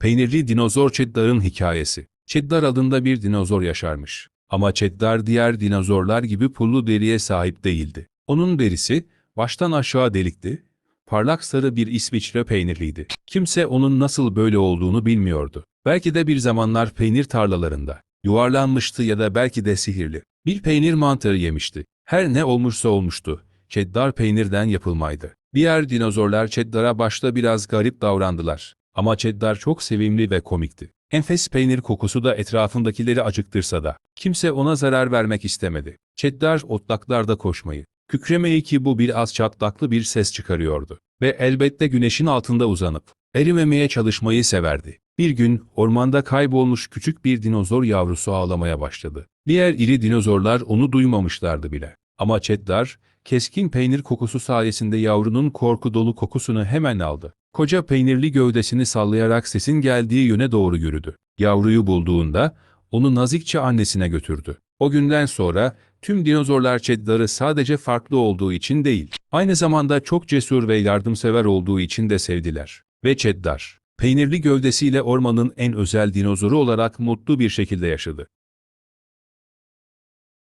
Peynirli dinozor Cheddar'ın hikayesi. Cheddar adında bir dinozor yaşarmış. Ama Cheddar diğer dinozorlar gibi pullu deriye sahip değildi. Onun derisi baştan aşağı delikti, parlak sarı bir İsviçre peynirliydi. Kimse onun nasıl böyle olduğunu bilmiyordu. Belki de bir zamanlar peynir tarlalarında yuvarlanmıştı ya da belki de sihirli. Bir peynir mantarı yemişti. Her ne olmuşsa olmuştu. Cheddar peynirden yapılmaydı. Diğer dinozorlar Cheddar'a başta biraz garip davrandılar. Ama Cheddar çok sevimli ve komikti. Enfes peynir kokusu da etrafındakileri acıktırsa da kimse ona zarar vermek istemedi. Cheddar otlaklarda koşmayı, kükremeyi ki bu biraz çatlaklı bir ses çıkarıyordu. Ve elbette güneşin altında uzanıp erimemeye çalışmayı severdi. Bir gün ormanda kaybolmuş küçük bir dinozor yavrusu ağlamaya başladı. Diğer iri dinozorlar onu duymamışlardı bile. Ama Cheddar, keskin peynir kokusu sayesinde yavrunun korku dolu kokusunu hemen aldı. Koca peynirli gövdesini sallayarak sesin geldiği yöne doğru yürüdü. Yavruyu bulduğunda onu nazikçe annesine götürdü. O günden sonra tüm dinozorlar Cheddar'ı sadece farklı olduğu için değil, aynı zamanda çok cesur ve yardımsever olduğu için de sevdiler. Ve Cheddar, peynirli gövdesiyle ormanın en özel dinozoru olarak mutlu bir şekilde yaşadı.